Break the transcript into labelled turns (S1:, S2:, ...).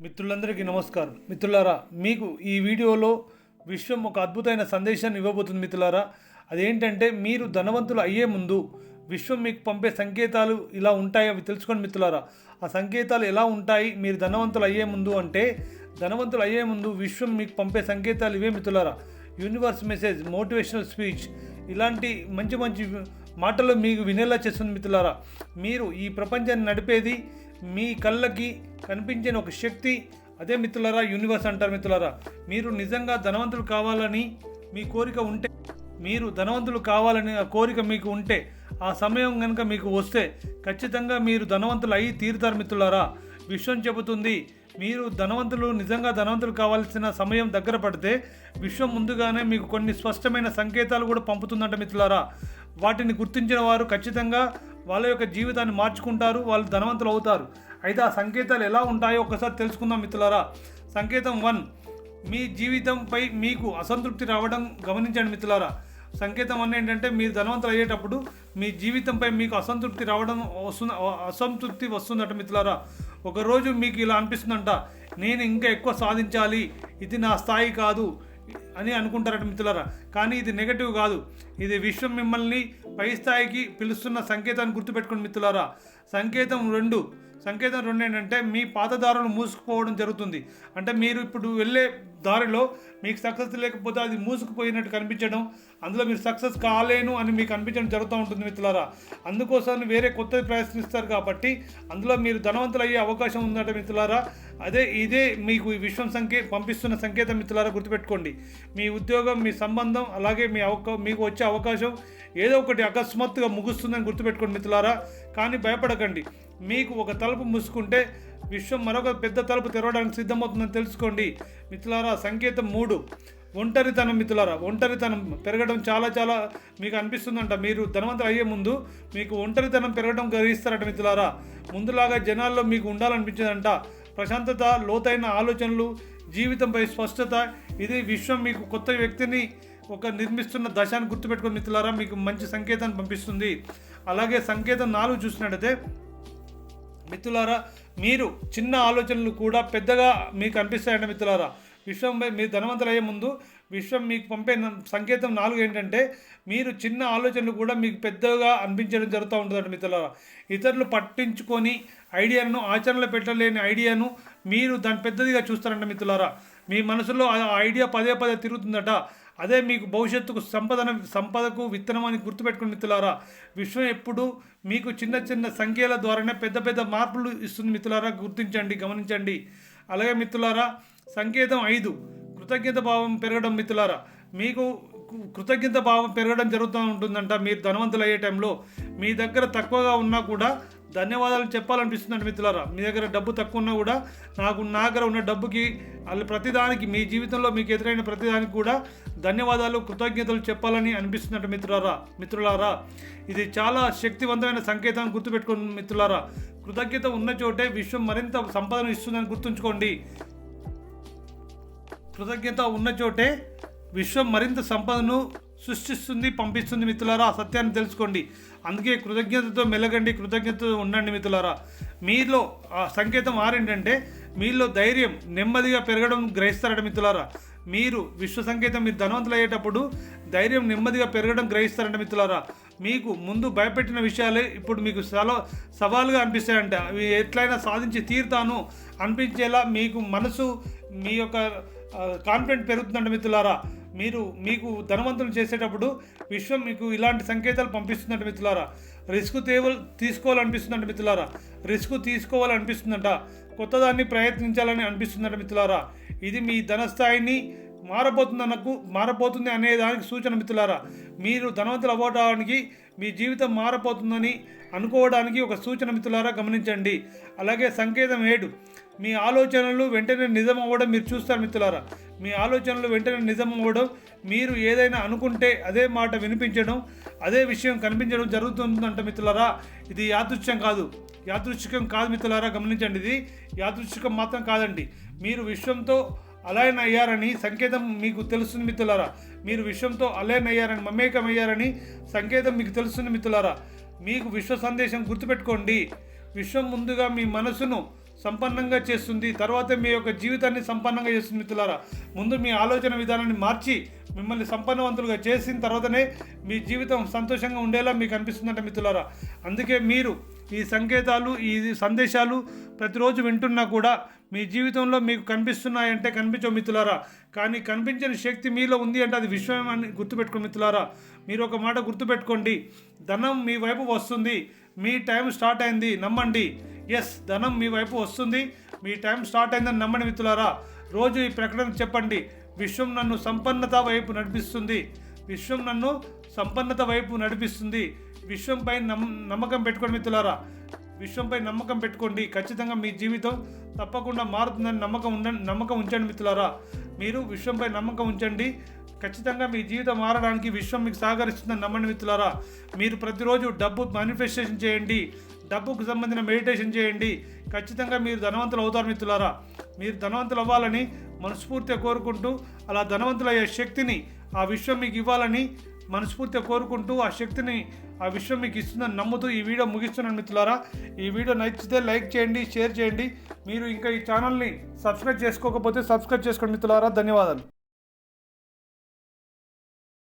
S1: మిత్రులందరికీ నమస్కారం. మిత్రులారా మీకు ఈ వీడియోలో విశ్వం ఒక అద్భుతమైన సందేశాన్ని ఇవ్వబోతుంది మిత్రులారా. అదేంటంటే మీరు ధనవంతులు అయ్యే ముందు విశ్వం మీకు పంపే సంకేతాలు ఇలా ఉంటాయి అవి తెలుసుకోండి మిత్రులారా. ఆ సంకేతాలు ఎలా ఉంటాయి మీరు ధనవంతులు అయ్యే ముందు అంటే ధనవంతులు అయ్యే ముందు విశ్వం మీకు పంపే సంకేతాలు ఇవే మిత్రులారా. యూనివర్స్ మెసేజ్ మోటివేషనల్ స్పీచ్ ఇలాంటి మంచి మంచి మాటలు మీకు వినేలా చేస్తుంది మిత్రులారా. మీరు ఈ ప్రపంచాన్ని నడిపేది మీ కళ్ళకి కనిపించని ఒక శక్తి. అదే మిత్రులరా యూనివర్స్ అంటారు మిత్రులారా. మీరు నిజంగా ధనవంతులు కావాలని మీ కోరిక ఉంటే మీరు ధనవంతులు కావాలని ఆ కోరిక మీకు ఉంటే ఆ సమయం కనుక మీకు వస్తే ఖచ్చితంగా మీరు ధనవంతులు అయ్యి తీరుతారు మిత్రులారా. విశ్వం చెబుతుంది మీరు ధనవంతులు నిజంగా ధనవంతులు కావాల్సిన సమయం దగ్గర పడితే విశ్వం ముందుగానే మీకు కొన్ని స్పష్టమైన సంకేతాలు కూడా పంపుతుందంట మిత్రులారా. వాటిని గుర్తించిన వారు ఖచ్చితంగా వాళ్ళ యొక్క జీవితాన్ని మార్చుకుంటారు వాళ్ళు ధనవంతులు అవుతారు. అయితే ఆ సంకేతాలు ఎలా ఉంటాయో ఒకసారి తెలుసుకుందాం మిత్రులారా. సంకేతం వన్ మీ జీవితంపై మీకు అసంతృప్తి రావడం గమనించండి మిత్రులారా. సంకేతం వన్ ఏంటంటే మీరు ధనవంతులు అయ్యేటప్పుడు మీ జీవితంపై మీకు అసంతృప్తి రావడం వస్తుంది అసంతృప్తి వస్తుందట మిత్రులారా. ఒకరోజు మీకు ఇలా అనిపిస్తుందంట నేను ఇంకా ఎక్కువ సాధించాలి ఇది నా స్థాయి కాదు అని అనుకుంటారట మిత్రులారా. కానీ ఇది నెగటివ్ కాదు. ఇది విశ్వం మిమ్మల్ని పై స్థాయికి పిలుస్తున్న సంకేతాన్ని గుర్తుపెట్టుకోండి మిత్రులారా. సంకేతం రెండు. సంకేతం రెండు ఏంటంటే మీ పాతదారులు మూసుకుపోవడం జరుగుతుంది. అంటే మీరు ఇప్పుడు వెళ్ళే దారిలో మీకు సక్సెస్ లేకపోతే అది మూసుకుపోయినట్టు కనిపించడం అందులో మీరు సక్సెస్ కాలేను అని మీకు అనిపించడం జరుగుతూ ఉంటుంది మిత్రులారా. అందుకోసం వేరే కొత్తది ప్రయత్నిస్తారు కాబట్టి అందులో మీరు ధనవంతులు అయ్యే అవకాశం ఉందట మిత్రులారా. అదే ఇదే మీకు ఈ విశ్వం సంకే పంపిస్తున్న సంకేతం మిత్రులారా గుర్తుపెట్టుకోండి. మీ ఉద్యోగం మీ సంబంధం అలాగే మీ అవకా మీకు వచ్చే అవకాశం ఏదో ఒకటి అకస్మాత్తుగా ముగుస్తుందని గుర్తుపెట్టుకోండి మిత్రులారా. కానీ భయపడకండి. మీకు ఒక తలుపు మూసుకుంటే విశ్వం మరొక పెద్ద తలుపు తెరవడానికి సిద్ధమవుతుందని తెలుసుకోండి. మిత్రులారా సంకేతం మూడు. ఒంటరితనం మిత్రులారా ఒంటరితనం పెరగడం చాలా చాలా మీకు అనిపిస్తుందంట. మీరు ధనవంతులు అయ్యే ముందు మీకు ఒంటరితనం పెరగడం గ్రహిస్తారట మిత్రులారా. ముందులాగా జనాల్లో మీకు ఉండాలనిపించదంట. ప్రశాంతత లోతైన ఆలోచనలు జీవితంపై స్పష్టత ఇది విశ్వం మీకు కొత్త వ్యక్తిని ఒక నిర్మిస్తున్న దశాన్ని గుర్తుపెట్టుకుని మిత్రులారా మీకు మంచి సంకేతాన్ని పంపిస్తుంది. అలాగే సంకేతం నాలుగు చూసినట్టయితే మిత్రులారా మీరు చిన్న ఆలోచనలు కూడా పెద్దగా మీకు అనిపిస్తాయండి మిత్రులారా. విశ్వంపై మీరు ధనవంతులు అయ్యే ముందు విశ్వం మీకు పంపే సంకేతం నాలుగు ఏంటంటే మీరు చిన్న ఆలోచనలు కూడా మీకు పెద్దగా అనిపించడం జరుగుతూ ఉంటుందండి మిత్రులారా. ఇతరులు పట్టించుకొని ఐడియాను ఆచరణలో పెట్టలేని ఐడియాను మీరు దాని పెద్దదిగా చూస్తారండి మిత్రులారా. మీ మనసులో ఆ ఐడియా పదే పదే తిరుగుతుందట. అదే మీకు భవిష్యత్తుకు సంపదన సంపదకు విత్తనం అని గుర్తుపెట్టుకుని మిత్రులారా విశ్వం ఎప్పుడు మీకు చిన్న చిన్న సంఖ్యల ద్వారానే పెద్ద పెద్ద మార్పులు ఇస్తుంది మిత్రులారా. గుర్తించండి గమనించండి. అలాగే మిత్రులారా సంకేతం ఐదు కృతజ్ఞత భావం పెరగడం మిత్రులారా. మీకు కృతజ్ఞత భావం పెరగడం జరుగుతూ ఉంటుందంట. మీరు ధనవంతులు అయ్యే టైంలో మీ దగ్గర తక్కువగా ఉన్నా కూడా ధన్యవాదాలు చెప్పాలనిపిస్తుందండి మిత్రులారా. మీ దగ్గర డబ్బు తక్కువ ఉన్నా కూడా నాకు నా దగ్గర ఉన్న డబ్బుకి వాళ్ళు ప్రతిదానికి మీ జీవితంలో మీకు ఎదురైన ప్రతిదానికి కూడా ధన్యవాదాలు కృతజ్ఞతలు చెప్పాలని అనిపిస్తుందంట మిత్రులారా. మిత్రులారా ఇది చాలా శక్తివంతమైన సంకేతాన్ని గుర్తుపెట్టుకోండి మిత్రులారా. కృతజ్ఞత ఉన్న చోటే విశ్వం మరింత సంపదను ఇస్తుందని గుర్తుంచుకోండి. కృతజ్ఞత ఉన్న చోటే విశ్వం మరింత సంపదను సృష్టిస్తుంది పంపిస్తుంది మిత్రులారా? ఆ సత్యాన్ని తెలుసుకోండి. అందుకే కృతజ్ఞతతో మెలగండి కృతజ్ఞతతో ఉండండి మిత్రులారా. మీలో ఆ సంకేతం ఆరేంటంటే మీలో ధైర్యం నెమ్మదిగా పెరగడం గ్రహిస్తారట మిత్రులారా. మీరు విశ్వ సంకేతం మీరు ధనవంతులు అయ్యేటప్పుడు ధైర్యం నెమ్మదిగా పెరగడం గ్రహిస్తారంట మిత్రులారా. మీకు ముందు భయపెట్టిన విషయాలే ఇప్పుడు మీకు చాలా సవాలుగా అనిపిస్తాయంట. అవి ఎట్లయినా సాధించి తీరుతాను అనిపించేలా మీకు మనసు మీ యొక్క కాన్ఫిడెంట్ పెరుగుతుందంట మిత్రులారా. మీరు మీకు ధనవంతులు చేసేటప్పుడు విశ్వం మీకు ఇలాంటి సంకేతాలు పంపిస్తుందంట మిత్రులారా. రిస్క్ తేవ తీసుకోవాలనిపిస్తుందంట మిత్రులారా. రిస్క్ తీసుకోవాలనిపిస్తుందంట. కొత్తదాన్ని ప్రయత్నించాలని అనిపిస్తుందంట మిత్రులారా. ఇది మీ ధన స్థాయిని మారబోతుందనకు మారబోతుంది అనే దానికి సూచన మిత్రులారా. మీరు ధనవంతులు అవ్వడానికి మీ జీవితం మారబోతుందని అనుకోవడానికి ఒక సూచన మిత్రులారా గమనించండి. అలాగే సంకేతం ఏడు. మీ ఆలోచనలు వెంటనే నిజం అవ్వడం మీరు చూస్తారు మిత్రులారా. మీ ఆలోచనలు వెంటనే నిజం అవ్వడం మీరు ఏదైనా అనుకుంటే అదే మాట వినిపించడం అదే విషయం కనిపించడం జరుగుతుందంట మిత్రులారా. ఇది యాదృచ్ఛ్యం కాదు. యాదృచ్ఛికం కాదు మిత్రులారా గమనించండి ఇది. యాదృచ్ఛికం మాత్రం కాదండి. మీరు విశ్వంతో అలైన్ అయ్యారని సంకేతం మీకు తెలుస్తుంది మిత్రులారా. మీరు విశ్వంతో అలైన్ అయ్యారని మమేకం అయ్యారని సంకేతం మీకు తెలుస్తుంది మిత్రులారా. మీకు విశ్వ సందేశం గుర్తుపెట్టుకోండి. విశ్వం ముందుగా మీ మనసును సంపన్నంగా చేస్తుంది. తర్వాత మీ యొక్క జీవితాన్ని సంపన్నంగా చేస్తుంది మిత్రులారా. ముందు మీ ఆలోచన విధానాన్ని మార్చి మిమ్మల్ని సంపన్నవంతులుగా చేసిన తర్వాతనే మీ జీవితం సంతోషంగా ఉండేలా మీకు అనిపిస్తుందంట మిత్రులారా. అందుకే మీరు ఈ సంకేతాలు ఈ సందేశాలు ప్రతిరోజు వింటున్నా కూడా మీ జీవితంలో మీకు కనిపిస్తున్నాయంటే కనిపించవు మిత్రులారా. కానీ కనిపించని శక్తి మీలో ఉంది అంటే అది విశ్వమే అని గుర్తుపెట్టుకోండి మిత్రులారా. మీరు ఒక మాట గుర్తుపెట్టుకోండి. ధనం మీ వైపు వస్తుంది. మీ టైం స్టార్ట్ అయింది. నమ్మండి. ఎస్ ధనం మీ వైపు వస్తుంది. మీ టైం స్టార్ట్ అయిందని నమ్మని మిత్రులారా రోజు ఈ ప్రకటన చెప్పండి. విశ్వం నన్ను సంపన్నత వైపు నడిపిస్తుంది. విశ్వం నన్ను సంపన్నత వైపు నడిపిస్తుంది. విశ్వంపై నమ్ నమ్మకం పెట్టుకోండి మిత్రులారా. విశ్వంపై నమ్మకం పెట్టుకోండి. ఖచ్చితంగా మీ జీవితం తప్పకుండా మారుతుందని నమ్మకం ఉండ నమ్మకం ఉంచండి మిత్రులారా. మీరు విశ్వంపై నమ్మకం ఉంచండి. ఖచ్చితంగా మీ జీవితం మారడానికి విశ్వం మీకు సహకరిస్తుందని నమ్మండి మిత్రులారా. మీరు ప్రతిరోజు డబ్బు మేనిఫెస్టేషన్ చేయండి. డబ్బుకు సంబంధించిన మెడిటేషన్ చేయండి. ఖచ్చితంగా మీరు ధనవంతులు అవుతారు మిత్రులారా. మీరు ధనవంతులు అవ్వాలని మనస్ఫూర్తిగా కోరుకుంటూ అలా ధనవంతులయ్యే శక్తిని ఆ విశ్వం మీకు ఇవ్వాలని మనస్ఫూర్తిగా కోరుకుంటూ ఆ శక్తిని ఆ విశ్వం మీకు ఇస్తుందని నమ్ముతూ ఈ వీడియో ముగిస్తున్నాను మిత్రులారా. ఈ వీడియో నచ్చితే లైక్ చేయండి షేర్ చేయండి. మీరు ఇంకా ఈ ఛానల్ని సబ్స్క్రైబ్ చేసుకోకపోతే సబ్స్క్రైబ్ చేసుకోండి మిత్రులారా. ధన్యవాదాలు.